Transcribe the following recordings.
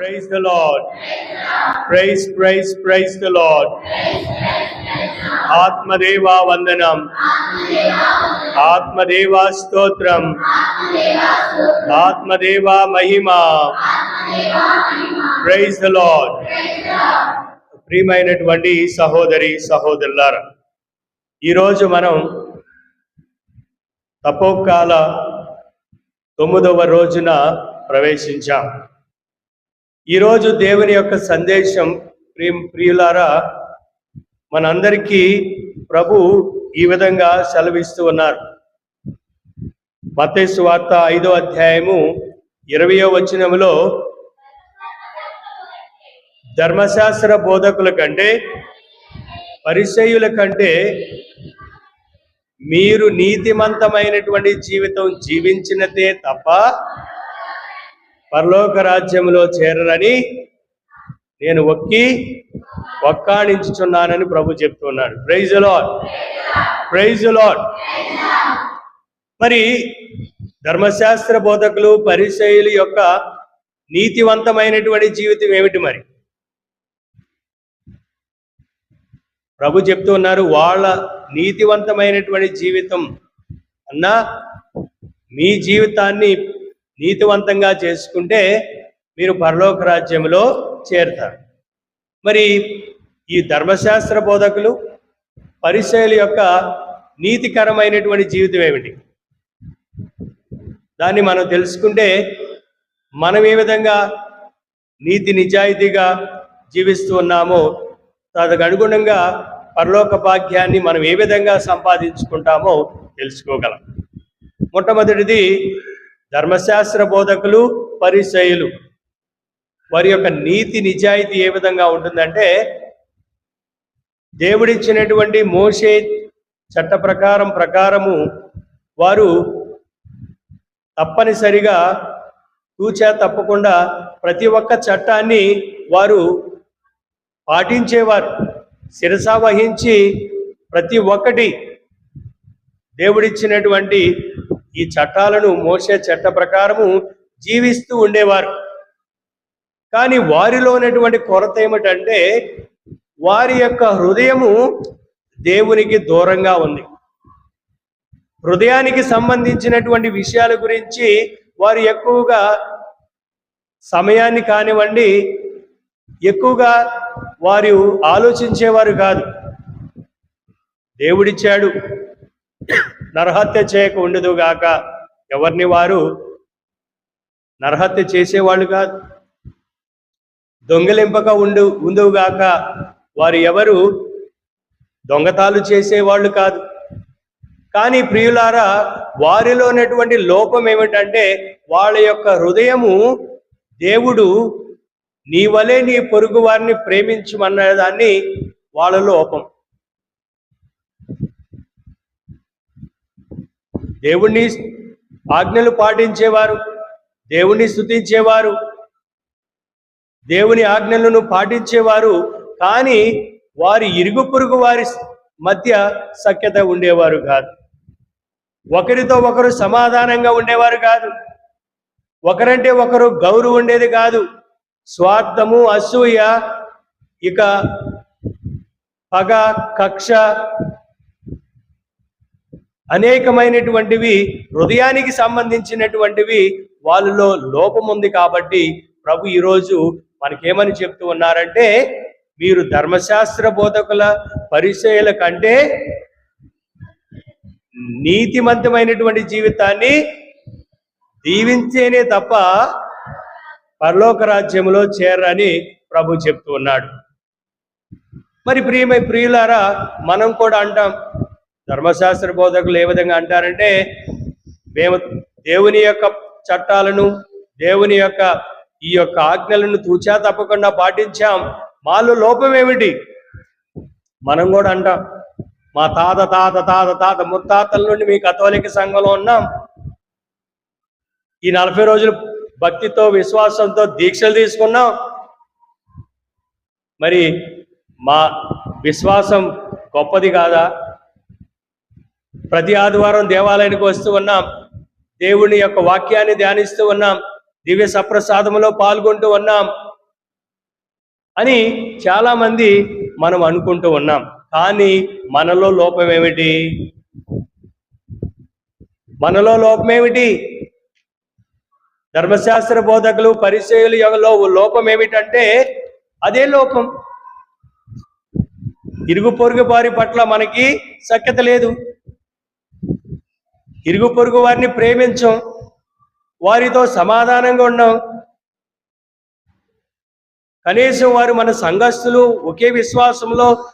Praise the Lord. Praise, praise, praise the Lord. ఆత్మదేవా వందనం ఆత్మదేవా స్తోత్రం ఆత్మదేవా మహిమ ప్రైజ్ ద లాడ్ ప్రియమైనటువంటి సహోదరి సహోదరులారా ఈరోజు మనం తపోకాల తొమ్మిదవ రోజున ప్రవేశించాం. ఈరోజు దేవుని యొక్క సందేశం ప్రియ ప్రియులారా మనందరికీ ప్రభు ఈ విధంగా సెలవిస్తూ ఉన్నారు. మతేసు వార్త ఐదో అధ్యాయము ఇరవయో వచనములో ధర్మశాస్త్ర బోధకుల కంటే పరిచయుల కంటే మీరు నీతిమంతమైనటువంటి జీవితం జీవించినదే తప్ప పరలోక రాజ్యంలో చేరరని నేను ఒక్కి ఒక్కాణించుచున్నానని ప్రభు చెప్తున్నాడు. ప్రైజ్ లాడ్ ప్రైజ్ లాడ్ మరి ధర్మశాస్త్ర బోధకులు పరిచయులు యొక్క నీతివంతమైనటువంటి జీవితం ఏమిటి మరి? ప్రభు చెప్తూ ఉన్నారు వాళ్ళ నీతివంతమైనటువంటి జీవితం అన్నా మీ జీవితాన్ని నీతివంతంగా చేసుకుంటే మీరు పరలోక రాజ్యంలో చేరుతారు. మరి ఈ ధర్మశాస్త్ర బోధకులు పరిచయుల యొక్క నీతికరమైనటువంటి జీవితం ఏమిటి? దాన్ని మనం తెలుసుకుంటే మనం ఏ విధంగా నీతి నిజాయితీగా జీవిస్తూ ఉన్నామో దానికి అనుగుణంగా పరలోక భాగ్యాన్ని మనం ఏ విధంగా సంపాదించుకుంటామో తెలుసుకోగలం. మొట్టమొదటిది ధర్మశాస్త్ర బోధకులు పరిచయులు వారి యొక్క నీతి నిజాయితీ ఏ విధంగా ఉంటుందంటే దేవుడిచ్చినటువంటి మోసే చట్ట ప్రకారం ప్రకారము వారు తప్పనిసరిగా తూచా తప్పకుండా ప్రతి ఒక్క చట్టాన్ని వారు పాటించేవారు. శిరసా వహించి ప్రతి ఒక్కటి దేవుడిచ్చినటువంటి ఈ చట్టాలను మోసే చట్ట ప్రకారము జీవిస్తూ ఉండేవారు. కానీ వారిలో ఉన్నటువంటి కొరత ఏమిటంటే వారి యొక్క హృదయము దేవునికి దూరంగా ఉంది. హృదయానికి సంబంధించినటువంటి విషయాల గురించి వారు ఎక్కువగా సమయాన్ని కానివ్వండి ఎక్కువగా వారు ఆలోచించేవారు కాదు. దేవుడిచ్చాడు. నరహత్య చేయక ఉండదు గాక. ఎవరిని వారు నరహత్య చేసేవాళ్ళు కాదు. దొంగలింపక ఉండు ఉందుగాక వారు ఎవరు దొంగతాలు చేసేవాళ్ళు కాదు. కానీ ప్రియులారా వారిలో ఉన్నటువంటి లోపం ఏమిటంటే వాళ్ళ యొక్క హృదయము దేవుడు నీ వలే నీ పొరుగు వారిని ప్రేమించమన్నదాన్ని వాళ్ళ లోపం. దేవుణ్ణి ఆజ్ఞలు పాటించేవారు దేవుణ్ణి స్థుతించేవారు దేవుని ఆజ్ఞలను పాటించేవారు కానీ వారి ఇరుగు పొరుగు వారి మధ్య సఖ్యత ఉండేవారు కాదు. ఒకరితో ఒకరు సమాధానంగా ఉండేవారు కాదు. ఒకరంటే ఒకరు గౌరవం ఉండేది కాదు. స్వార్థము అసూయ ఇక పగ కక్ష అనేకమైనటువంటివి హృదయానికి సంబంధించినటువంటివి వాళ్ళలో లోపం ఉంది కాబట్టి ప్రభు ఈరోజు మనకేమని చెప్తూ ఉన్నారంటే మీరు ధర్మశాస్త్ర బోధకుల పరిచయల కంటే నీతిమంతమైనటువంటి జీవితాన్ని దీవించేనే తప్ప పరలోక రాజ్యంలో చేరని ప్రభు చెప్తూ ఉన్నాడు. మరి ప్రియమై ప్రియులారా మనం కూడా అంటాం ధర్మశాస్త్ర బోధకులు ఏ విధంగా అంటారంటే మేము దేవుని యొక్క చట్టాలను దేవుని యొక్క ఈ యొక్క ఆజ్ఞలను తూచా తప్పకుండా పాటించాం. మాలో లోపం ఏమిటి? మనం కూడా అంటాం మా తాత తాత తాత తాత ముత్తాతల నుండి మీ కథోలిక సంఘంలో ఉన్నాం. ఈ నలభై రోజులు భక్తితో విశ్వాసంతో దీక్షలు తీసుకున్నాం. మరి మా విశ్వాసం గొప్పది కాదా? ప్రతి ఆదివారం దేవాలయానికి వస్తూ ఉన్నాం. దేవుని యొక్క వాక్యాన్ని ధ్యానిస్తూ ఉన్నాం. దివ్య సప్రసాదములో పాల్గొంటూ ఉన్నాం. అని చాలామంది మనం అనుకుంటూ ఉన్నాం. కానీ మనలో లోపం ఏమిటి? మనలో లోపం ఏమిటి? ధర్మశాస్త్ర బోధకులు పరిచయులు ఎవరిలో లోపం ఏమిటంటే అదే లోపం. ఇరుగు పొరుగు వారి పట్ల మనకి సఖ్యత లేదు. ఇరుగు పొరుగు వారిని ప్రేమించం. వారితో సమాధానంగా ఉన్నాం కనీసం వారు మన సంఘస్థులు ఒకే విశ్వాసంలో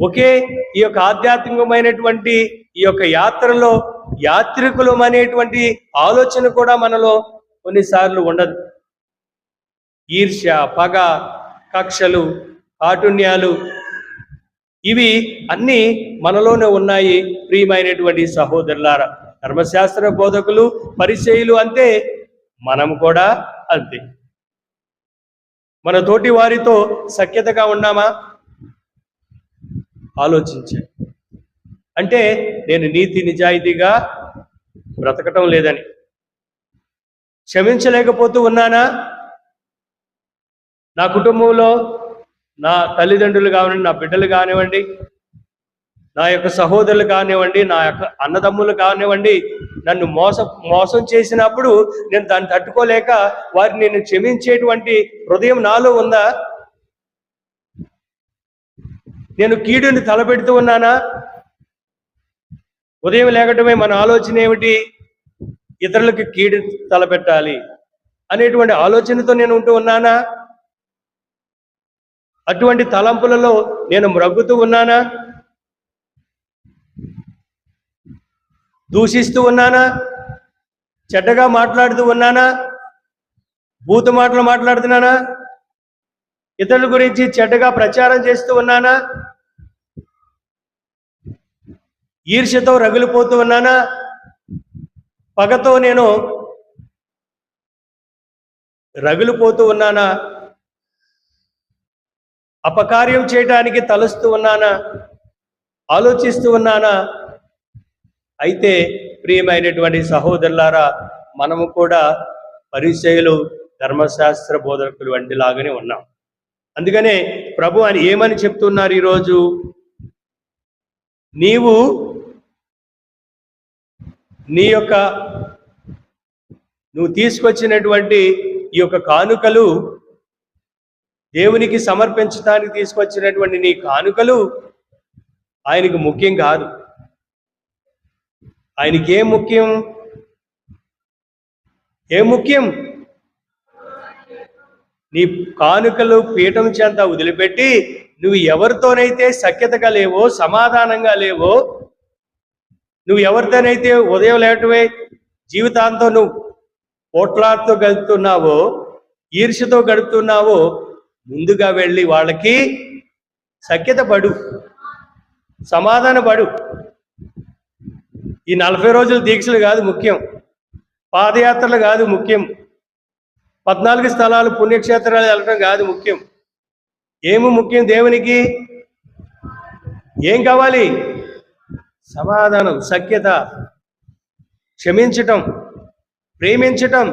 ఒకే ఈ యొక్క ఆధ్యాత్మికమైనటువంటి ఈ యొక్క యాత్రలో యాత్రికులు అనేటువంటి ఆలోచన కూడా మనలో కొన్నిసార్లు ఉండదు. ఈర్ష్య పగ కక్షలు కాఠున్యాలు ఇవి అన్నీ మనలోనే ఉన్నాయి ప్రియమైనటువంటి సహోదరులారా. ధర్మశాస్త్ర బోధకులు పరిచయులు అంతే. మనం కూడా అంతే. మన తోటి వారితో సఖ్యతగా ఉన్నామా? ఆలోచించే. అంటే నేను నీతి నిజాయితీగా బ్రతకటం లేదని. క్షమించలేకపోతూ ఉన్నానా? నా కుటుంబంలో నా తల్లిదండ్రులు కానివ్వండి నా బిడ్డలు కానివ్వండి నా యొక్క సహోదరులు కానివ్వండి నా యొక్క అన్నదమ్ములు కానివ్వండి నన్ను మోసం మోసం చేసినప్పుడు నేను దాన్ని తట్టుకోలేక వారిని నేను క్షమించేటువంటి హృదయం నాలో ఉందా? నేను కీడుని తలపెడుతూ ఉన్నానా? ఉదయం లేకటమే మన ఆలోచన ఏమిటి? ఇతరులకు కీడు తలపెట్టాలి అనేటువంటి ఆలోచనతో నేను ఉంటూ ఉన్నానా? అటువంటి తలంపులలో నేను మ్రగ్గుతూ ఉన్నానా? దూషిస్తూ ఉన్నానా? చెడ్డగా మాట్లాడుతూ ఉన్నానా? భూత మాటలు మాట్లాడుతున్నానా? ఇతరుల గురించి చెడ్డగా ప్రచారం చేస్తూ ఉన్నానా? ఈర్ష్యతో రగిలిపోతూ ఉన్నానా? పగతో నేను రగిలిపోతూ ఉన్నానా? అపకార్యం చేయడానికి తలుస్తూ ఉన్నానా? ఆలోచిస్తూ ఉన్నానా? అయితే ప్రియమైనటువంటి సహోదరులారా మనము కూడా పరిచయలు ధర్మశాస్త్ర బోధకులు వంటి లాగానే ఉన్నాం. అందుకనే ప్రభు అని ఏమని చెప్తున్నారు ఈరోజు? నీవు నీ యొక్క నువ్వు తీసుకొచ్చినటువంటి ఈ యొక్క కానుకలు దేవునికి సమర్పించడానికి తీసుకొచ్చినటువంటి నీ కానుకలు ఆయనకు ముఖ్యం కాదు. ఆయనకి ఏం ముఖ్యం? ఏం ముఖ్యం? నీ కానుకలు పీఠం చెంత వదిలిపెట్టి నువ్వు ఎవరితోనైతే సఖ్యతగా లేవో సమాధానంగా లేవో నువ్వు ఎవరితోనైతే ఉదయం లేటమే జీవితాంతం నువ్వు పోట్లాడుతూ గడుపుతున్నావో ఈర్షతో గడుపుతున్నావో ముందుగా వెళ్ళి వాళ్ళకి సఖ్యత పడు సమాధాన పడు. ఈ నలభై రోజుల దీక్షలు కాదు ముఖ్యం. పాదయాత్రలు కాదు ముఖ్యం. పద్నాలుగు స్థలాలు పుణ్యక్షేత్రాలు వెళ్ళడం కాదు ముఖ్యం. ఏమి ముఖ్యం దేవునికి? ఏం కావాలి? సమాధానం సఖ్యత. క్షమించటం ప్రేమించటం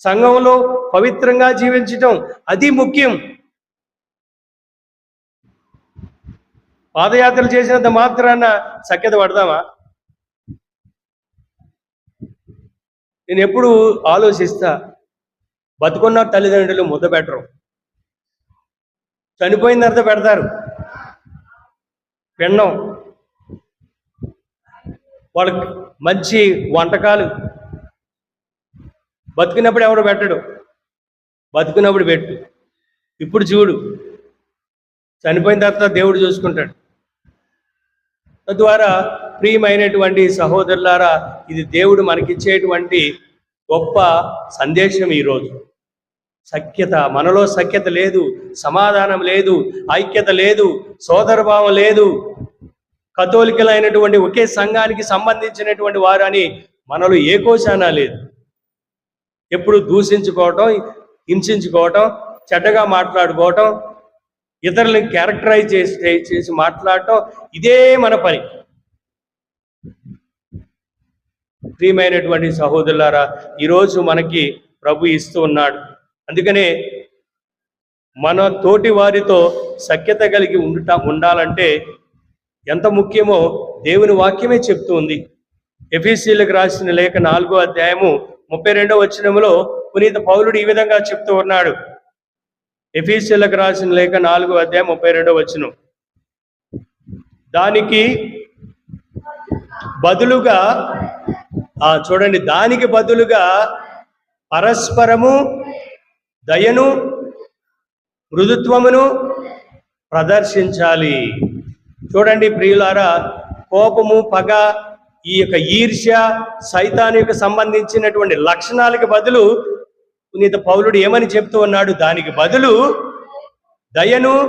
సంఘంలో పవిత్రంగా జీవించటం అది ముఖ్యం. పాదయాత్రలు చేసినంత మాత్రాన సఖ్యత పడదామా నేను ఎప్పుడు ఆలోచిస్తా బతుకున్న తల్లిదండ్రులు ముద్ద పెట్టరు. చనిపోయిన తర్వాత పెడతారు. పెండం వాళ్ళకి మంచి వంటకాలు. బతికినప్పుడు ఎవడు పెట్టడు. బతికినప్పుడు పెట్టు. ఇప్పుడు చూడు. చనిపోయిన తర్వాత దేవుడు చూసుకుంటాడు. తద్వారా ప్రియమైనటువంటి సహోదరులారా ఇది దేవుడు మనకిచ్చేటువంటి గొప్ప సందేశం ఈరోజు. సఖ్యత మనలో సఖ్యత లేదు సమాధానం లేదు ఐక్యత లేదు సోదరభావం లేదు. కథోలికలైనటువంటి ఒకే సంఘానికి సంబంధించినటువంటి వారని మనలో ఏ కోశానా లేదు. ఎప్పుడు దూషించుకోవటం హింసించుకోవటం చెడ్డగా మాట్లాడుకోవటం ఇతరులను క్యారెక్టరైజ్ చేసి చేసి మాట్లాడటం ఇదే మన పని. ప్రియమైనటువంటి సహోదరులారా ఈరోజు మనకి ప్రభు ఇస్తూ ఉన్నాడు. అందుకనే మన తోటి వారితో సఖ్యత కలిగి ఉండుట ఉండాలంటే ఎంత ముఖ్యమో దేవుని వాక్యమే చెప్తూ ఉంది. ఎఫీసీలకు రాసిన లేఖ నాలుగో అధ్యాయము ముప్పై రెండో వచనములో పునీత పౌలుడు ఈ విధంగా చెప్తూ ఉన్నాడు. ఎఫీసీలకు రాసిన లేఖ నాలుగో అధ్యాయం ముప్పై రెండో వచనం. దానికి బదులుగా ఆ చూడండి దానికి బదులుగా పరస్పరము దయను మృదుత్వమును ప్రదర్శించాలి. చూడండి ప్రియులారా కోపము పగ ఈ యొక్క ఈర్ష్య సైతానికి సంబంధించినటువంటి లక్షణాలకు బదులు పునీత పౌలుడు ఏమని చెప్తూ ఉన్నాడు? దానికి బదులు దయను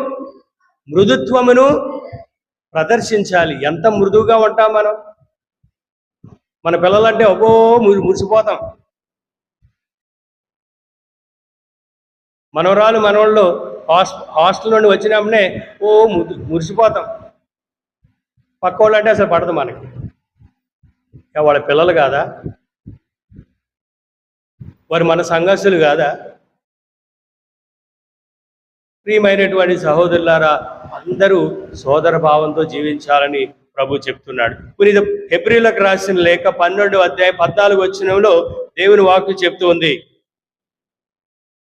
మృదుత్వమును ప్రదర్శించాలి. ఎంత మృదువుగా ఉంటాం మనం? మన పిల్లలంటే ఒక్కో మురిసిపోతాం. మనవరాలు మనవాళ్ళు హాస్ హాస్టల్ నుండి వచ్చినామనే ఓ మురిసిపోతాం. పక్క వాళ్ళు అంటే అసలు పడదు మనకి. వాళ్ళ పిల్లలు కాదా? వారు మన సంఘర్షులు కాదా? ప్రియమైనటువంటి సహోదరులారా అందరూ సోదర భావంతో జీవించాలని ప్రభు చెప్తున్నాడు. పునీత హెబ్రిలకు రాసిన లేఖ పన్నెండు అధ్యాయ పద్నాలుగు వచ్చినంలో దేవుని వాక్కు చెప్తుంది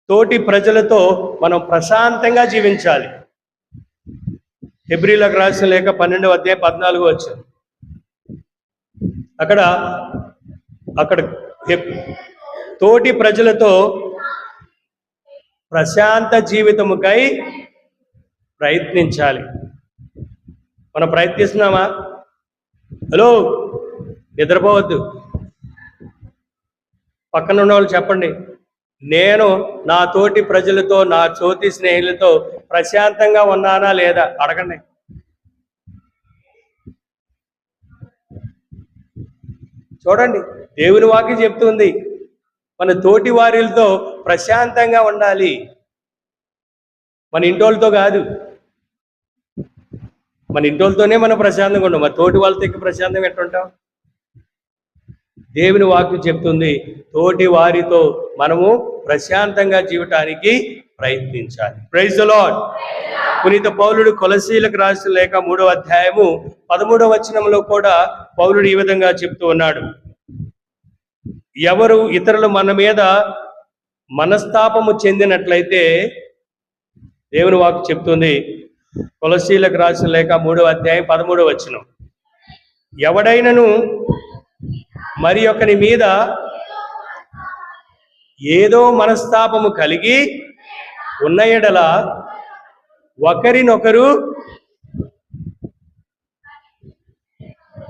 తోటి ప్రజలతో మనం ప్రశాంతంగా జీవించాలి. హెబ్రిలకు రాసిన లేఖ పన్నెండవ అధ్యాయ పద్నాలుగు వచ్చింది అక్కడ అక్కడ తోటి ప్రజలతో ప్రశాంత జీవితముకై ప్రయత్నించాలి. మనం ప్రయత్నిస్తున్నామా? హలో నిద్రపోవద్దు. పక్కన ఉన్న వాళ్ళు చెప్పండి. నేను నా తోటి ప్రజలతో నా తోటి స్నేహితులతో ప్రశాంతంగా ఉన్నానా లేదా? అడగండి. చూడండి దేవుని వాకి చెప్తుంది. మన తోటి వారితో ప్రశాంతంగా ఉండాలి. మన ఇంటోళ్ళతో కాదు. మన ఇంటోళ్ళతోనే మనం ప్రశాంతంగా ఉండం. మన తోటి వాళ్ళతో ఎక్కువ ప్రశాంతంగా ఎట్టుంటాం దేవుని వాక్యం చెప్తుంది తోటి వారితో మనము ప్రశాంతంగా జీవటానికి ప్రయత్నించాలి. ప్రైజ్ లాడ్ పునీత పౌలుడు కొలసీలకు రాసిన లేక మూడవ అధ్యాయము పదమూడవ వచనంలో కూడా పౌలుడు ఈ విధంగా చెప్తూ ఉన్నాడు. ఎవరు ఇతరులు మన మీద మనస్తాపము చెందినట్లయితే దేవుని వాకు చెప్తుంది. తులసీలకు రాసిన లేక మూడవ అధ్యాయం పదమూడవ వచ్చిన ఎవడైనను మరి ఒకని మీద ఏదో మనస్తాపము కలిగి ఉన్న ఎడల ఒకరినొకరు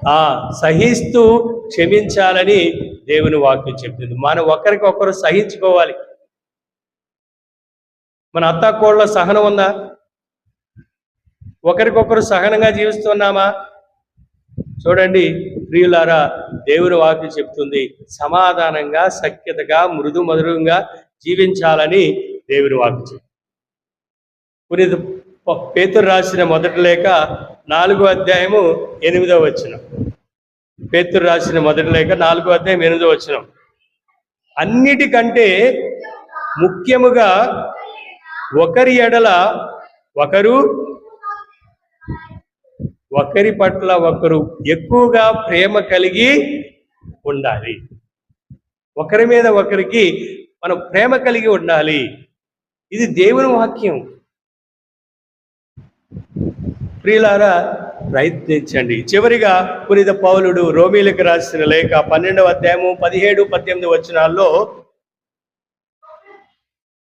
ఆ సహిస్తూ క్షమించాలని దేవుని వాక్యం చెప్తుంది. మనం ఒకరికొకరు సహించుకోవాలి. మన అత్తాకోళ్ళ సహనం ఉందా? ఒకరికొకరు సహనంగా జీవిస్తున్నామా? చూడండి ప్రియులారా దేవుని వాక్యం చెప్తుంది సమాధానంగా సఖ్యతగా మృదు మధురంగా జీవించాలని దేవుని వాక్యం చెప్తుంది. పునీత పేతురు రాసిన మొదటి లేఖ నాలుగో అధ్యాయము ఎనిమిదో వచ్చిన పేతురు రాసిన మొదటి లేఖ నాలుగో అధ్యాయం ఎనిమిదో వచ్చిన అన్నిటికంటే ముఖ్యముగా ఒకరి ఎడల ఒకరు ఒకరి పట్ల ఒకరు ఎక్కువగా ప్రేమ కలిగి ఉండాలి. ఒకరి మీద ఒకరికి మనం ప్రేమ కలిగి ఉండాలి. ఇది దేవుని వాక్యం. ప్రియులారా ప్రయత్నించండి. చివరిగా పురిత పౌలుడు రోమీలకు రాసిన లేఖ పన్నెండవ అధ్యాయము పదిహేడు పద్దెనిమిది వచనాల్లో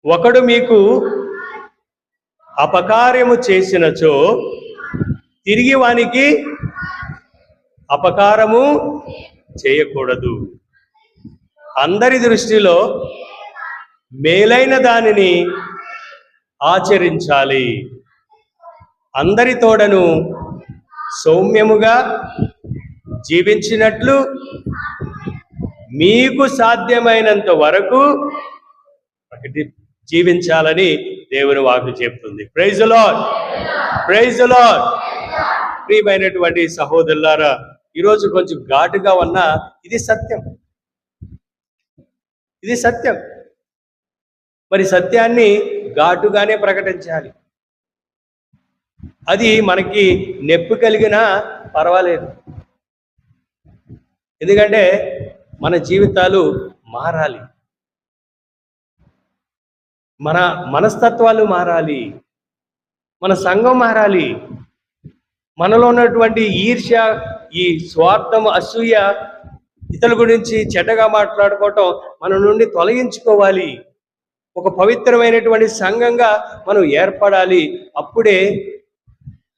ఒకడు మీకు అపకార్యము చేసినచో తిరిగి వానికి అపకారము చేయకూడదు. అందరి దృష్టిలో మేలైన దానిని ఆచరించాలి. అందరి తోడను సౌమ్యముగా జీవించినట్లు మీకు సాధ్యమైనంత వరకు జీవించాలని దేవుని వాకు చెప్తుంది. ప్రైజ్ లాడ్ ప్రైజ్ లాడ్ ప్రియమైనటువంటి సహోదరులారా ఈరోజు కొంచెం ఘాటుగా ఉన్న ఇది సత్యం. ఇది సత్యం. మరి సత్యాన్ని ఘాటుగానే ప్రకటించాలి. అది మనకి నొప్పి కలిగినా పర్వాలేదు. ఎందుకంటే మన జీవితాలు మారాలి. మన మనస్తత్వాలు మారాలి. మన సంఘం మారాలి. మనలో ఉన్నటువంటి ఈర్ష్య ఈ స్వార్థం అసూయ ఇతరుల గురించి చెడ్డగా మాట్లాడుకోవటం మన నుండి తొలగించుకోవాలి. ఒక పవిత్రమైనటువంటి సంఘంగా మనం ఏర్పడాలి. అప్పుడే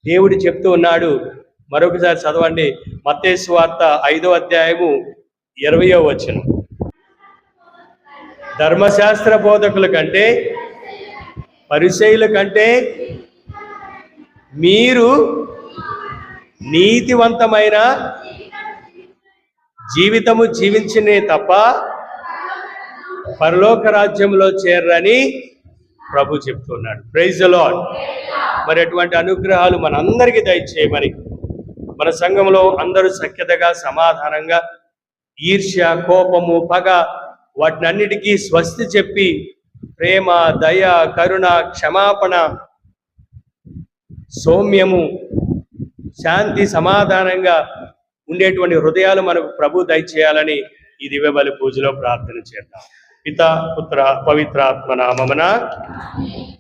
దేవుడు చెప్తూ ఉన్నాడు. మరొకసారి చదవండి. మత్తేసు వార్త ఐదో అధ్యాయము ఇరవయో వచనం. ధర్మశాస్త్ర బోధకుల కంటే పరిచయుల కంటే మీరు నీతివంతమైన జీవితము జీవించినే తప్ప పరలోక రాజ్యంలో చేరని ప్రభు చెప్తున్నాడు. ప్రైజ్ లాడ్ మరి అటువంటి అనుగ్రహాలు మనందరికీ దయచేయమని మన సంఘంలో అందరూ సఖ్యతగా సమాధానంగా ఈర్ష్య కోపము పగ వాటినన్నిటికీ స్వస్తి చెప్పి ప్రేమ దయ కరుణ క్షమాపణ సౌమ్యము శాంతి సమాధానంగా ఉండేటువంటి హృదయాలు మనకు ప్రభు దయచేయాలని ఈ దివ్యబలి పూజలో ప్రార్థన చేద్దాం. पिता पुत्र पवित्र आत्मा नाम